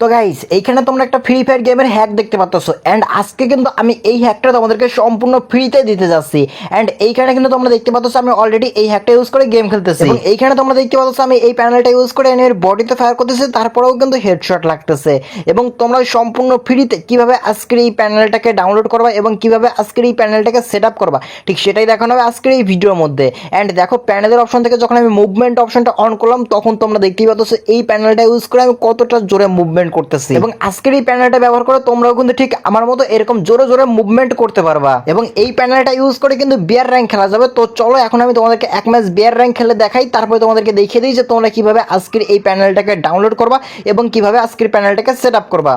তো গাইস এইখানে তোমরা একটা ফ্রি ফায়ার গেমের হ্যাক দেখতে পাচ্ছ অ্যান্ড আজকে কিন্তু আমি এই হ্যাকটা তোমাদেরকে সম্পূর্ণ ফ্রিতে দিতে যাচ্ছি। অ্যান্ড এইখানে কিন্তু তোমরা দেখতে পাচ্ছ আমি অলরেডি এই হ্যাকটা ইউজ করে গেম খেলতেছি। এইখানে তোমরা দেখতে পাচ্ছ আমি এই প্যানেলটা ইউজ করে এর বডিতে ফায়ার করতেছি, তারপরেও কিন্তু হেডশট লাগতেছে। এবং তোমরা সম্পূর্ণ ফ্রিতে কীভাবে আজকের এই প্যানেলটাকে ডাউনলোড করবা এবং কীভাবে আজকের এই প্যানেলটাকে সেট আপ করবা, ঠিক সেটাই দেখানো হবে আজকের এই ভিডিওর মধ্যে। অ্যান্ড দেখো প্যানেলের অপশন থেকে যখন আমি মুভমেন্ট অপশনটা অন করলাম, তখন তোমরা দেখতেই পাচ্ছ এই প্যানেলটা ইউজ করে আমি কতটা জোরে মুভমেন্ট করতেছি। এবং আজকের এই প্যানেলটা ব্যবহার করে তোমরাও কিন্তু ঠিক আমার মতো এরকম জোরে জোরে মুভমেন্ট করতে পারবা। এবং এই প্যানেলটা ইউজ করে কিন্তু বিয়ার র্যাঙ্ক খেলা যাবে। তো চলো, এখন আমি তোমাদেরকে এক ম্যাচ বিয়ার র্যাঙ্ক খেলে দেখাই। তারপরে তোমাদেরকে দেখিয়ে দিই যে তোমরা কীভাবে আজকের এই প্যানেলটাকে ডাউনলোড করবা এবং কীভাবে আজকের প্যানেলটাকে সেট আপ করবা।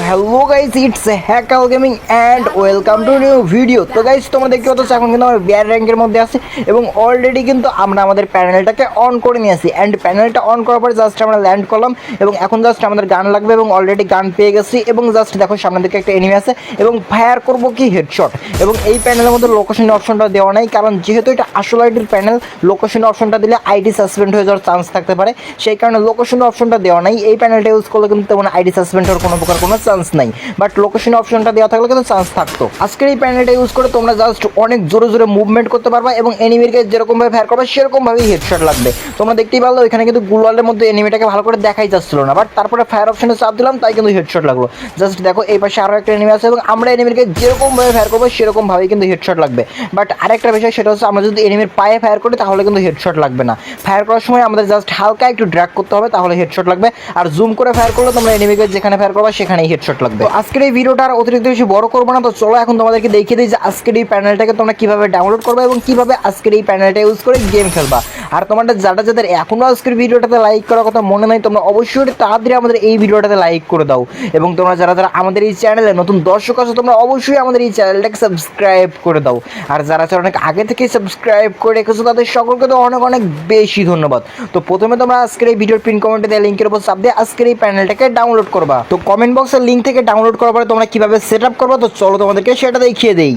Hello guys it's Hackal gaming and welcome to new video তো গাইস তোমরা দেখতে পাচ্ছ এখন কিন্তু আমরা বিয়ার র্যাঙ্কের মধ্যে আছি এবং অলরেডি কিন্তু আমরা আমাদের প্যানেলটাকে অন করে নিয়েছি অ্যান্ড প্যানেলটা অন করার পরে জাস্ট আমরা ল্যান্ড করলাম এবং এখন জাস্ট আমাদের গান লাগবে এবং অলরেডি গান পেয়ে গেছি এবং জাস্ট দেখো সামনে দিকে একটা এনিমি আছে এবং ফায়ার করব কি? হেডশট এবং এই প্যানেলের মধ্যে লোকেশন অপশনটা দেওয়া নাই, কারণ যেহেতু এটা আসল আইডির প্যানেল লোকেশন অপশনটা দিলে আইডি সাসপেন্ড হয়ে যাওয়ার চান্স থাকতে পারে। সেই কারণে লোকেশন অপশনটা দেওয়া নাই। এই প্যানেলটা ইউজ করলে কিন্তু তেমন আইডি সাসপেন্ড হওয়ার কোনো প্রকার কোনো চান্স নাই। বাট লোকেশন অপশনটা দেওয়া থাকলে কিন্তু চান্স থাকতো। আজকের এই প্যানেলটা ইউজ করে তোমরা জাস্ট অনেক জোরে জোরে মুভমেন্ট করতে পারবা এবং এনিমিরকে যেরকমভাবে ফায়ার করবে, সেরকমভাবেই হেডশট লাগবে। তোমরা দেখতেই পারল এখানে কিন্তু গুলওয়ালের মধ্যে এনিমিটাকে ভালো করে দেখাই যাচ্ছিল না। বাট তারপরে ফায়ার অপশনে চাপ দিলাম, তাই কিন্তু হেডশট লাগল। জাস্ট দেখো, এই পাশে আরও একটা এনিমি আছে এবং আমরা এনিমিরকে যেরকমভাবে ফায়ার করব, সেরকমভাবেই কিন্তু হেডশট লাগবে। বাট আরেকটা বিষয়, সেটা হচ্ছে আমরা যদি এনিমির পায়ে ফায়ার করি, তাহলে কিন্তু হেডশট লাগবে না। ফায়ার করার সময় আমাদের জাস্ট হালকা একটু ড্র্যাগ করতে হবে, তাহলে হেডশট লাগবে। আর জুম করে ফায়ার করলে তোমরা এনিমিকে যেখানে ফায়ার করবা, সেখানেই হেডশট লাগবে। তো আজকের এই ভিডিওটা আর অতিরিক্ত বেশি বড় করব না, তো চলো এখন তোমাদেরকে দেখিয়ে দিই যে আজকের এই প্যানেলটাকে তোমরা কীভাবে ডাউনলোড করবে এবং কীভাবে আজকের এই প্যানেলটা ইউজ করে গেম খেলবা। আর তোমাদের যারা যাদের এখনও আজকের ভিডিওটাতে লাইক করার কথা মনে নাই, তোমরা অবশ্যই তাড়াতাড়ি আমাদের এই ভিডিওটাতে লাইক করে দাও। এবং তোমরা যারা যারা আমাদের এই চ্যানেলে নতুন দর্শক আছো, তোমরা অবশ্যই আমাদের এই চ্যানেলটাকে সাবস্ক্রাইব করে দাও। আর যারা যারা অনেক আগে থেকেই সাবস্ক্রাইব করে রেখেছো, তাদের সকলকে তো অনেক অনেক বেশি ধন্যবাদ। তো প্রথমে তোমরা আজকের এই ভিডিওর পিন কমেন্টে দেওয়া লিঙ্কের উপর চাপ দিয়ে আজকের এই প্যানেলটাকে ডাউনলোড করবা। তো কমেন্ট বক্সের লিঙ্ক থেকে ডাউনলোড করার পরে তোমরা কীভাবে সেট আপ করব, তো চলো তোমাদেরকে সেটা দেখিয়ে দেই।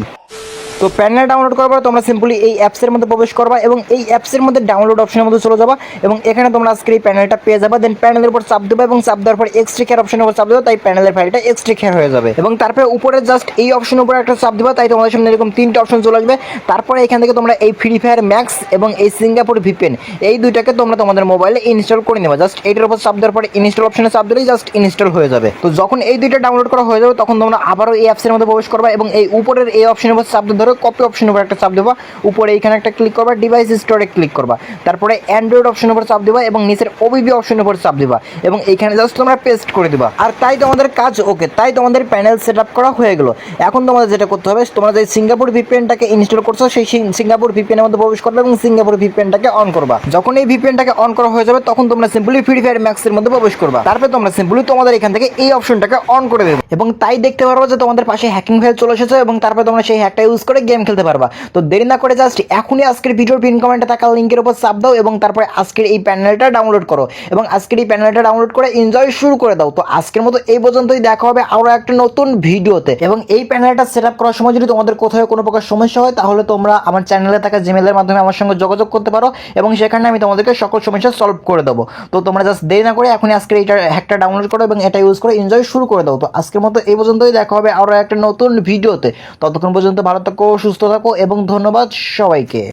তো প্যানেল ডাউনলোড করার পর তোমরা সিম্পলি এই অ্যাপসের মধ্যে প্রবেশ করবা এবং এই অ্যাপসের মধ্যে ডাউনলোড অপশনের মধ্যে চলে যাবা এবং এখানে তোমরা আজকে এই প্যানেলটা পেয়ে যাবা। দেন প্যানেলের উপর চাপ দেবা এবং চাপ দেওয়ার পর এক্সট্রা কেয়ার অপশনের উপর চাপ দেবা, তাই প্যানেলের ফাইলটা এক্সট্রা কেয়ার হয়ে যাবে। এবং তারপরে উপরে জাস্ট এই অপশনের উপর একটা চাপ দিবা, তাই তোমাদের সামনে এরকম তিনটা অপশন চলে আসবে। তারপরে এখান থেকে তোমরা এই ফ্রি ফায়ার ম্যাক্স এবং এই সিঙ্গাপুর ভিপেন এই দুইটাকে তোমরা তোমাদের মোবাইলে ইনস্টল করে নেবা। জাস্ট এইটার উপর চাপ দেওয়ার পরে ইনস্টল অপশনে চাপ দিলেই জাস্ট ইনস্টল হয়ে যাবে। তো যখন এই দুইটা ডাউনলোড করা হয়ে যাবে, তখন তোমরা আবারও এই অ্যাপসের মধ্যে প্রবেশ করবা এবং এই উপরের এই অপশনের উপর চাপ ধরে কপি অপশনের উপর একটা চাপ দেবা, উপরে এখানে একটা ক্লিক করবা ডিভাইস স্টোরে ক্লিক করবা। তারপরে অ্যান্ড্রয়েড অপশনের উপর চাপ দিবা এবং নিচের ওবিবি অপশনের উপর চাপ দিবা এবং এইখানে জাস্ট তোমরা পেস্ট করে দিবা। আর তাই তোমাদের কাজ ওকে তাই তোমাদের প্যানেল সেট আপ করা হয়ে গেলো। এখন তোমাদের যেটা করতে হবে, তোমরা যে সিঙ্গাপুর ভিপিএনটাকে ইনস্টল করছ, সেই সিঙ্গাপুর ভিপিএনের মধ্যে প্রবেশ করবে এবং সিঙ্গাপুর ভিপিএনটাকে অন করবা। যখন এই ভিপিএনটাকে অন করা হয়ে যাবে, তখন তোমরা সিম্পলি ফ্রি ফায়ার ম্যাক্সের মধ্যে প্রবেশ করবা। তারপরে তোমরা সিম্পলি তোমাদের এখান থেকে এই অপশনটাকে অন করে দেবে। এবং তাই দেখতে পারব যে তোমাদের পাশে হ্যাকিং ফাইল চলে এসেছে এবং তারপরে তোমরা সেই হ্যাকটা ইউজ করে গেম খেলতে পারবা। তো দেরি না করে জাস্ট এখনই আজকের ভিডিওর পিন কমেন্টে থাকা লিঙ্কের উপর চাপ দাও এবং তারপরে আজকের এই প্যানেলটা ডাউনলোড করো। এবং আজকের এই প্যানেলটা ডাউনলোড করে এনজয় শুরু করে দাও। তো আজকের মতো এই পর্যন্তই দেখা হবে আরও একটা নতুন ভিডিওতে এবং এই প্যানেলটা সেট আপ করার সময় যদি তোমাদের কোথাও কোনো প্রকার সমস্যা হয়, তাহলে তোমরা আমার চ্যানেলে থাকা জিমেলের মাধ্যমে আমার সঙ্গে যোগাযোগ করতে পারো এবং সেখানে আমি তোমাদেরকে সকল সমস্যা সলভ করে দেবো। তো তোমরা জাস্ট দেরি না করে এখনই আজকের এইটা হ্যাকটা ডাউনলোড করো এবং এটা ইউজ করে এনজয় শুরু করে দাও। তো আজকের মতো এই পর্যন্তই দেখা হবে আরও একটা নতুন ভিডিওতে ততক্ষণ পর্যন্ত ভালো থাকো সুস্থ থাকো এবং ধন্যবাদ সবাইকে।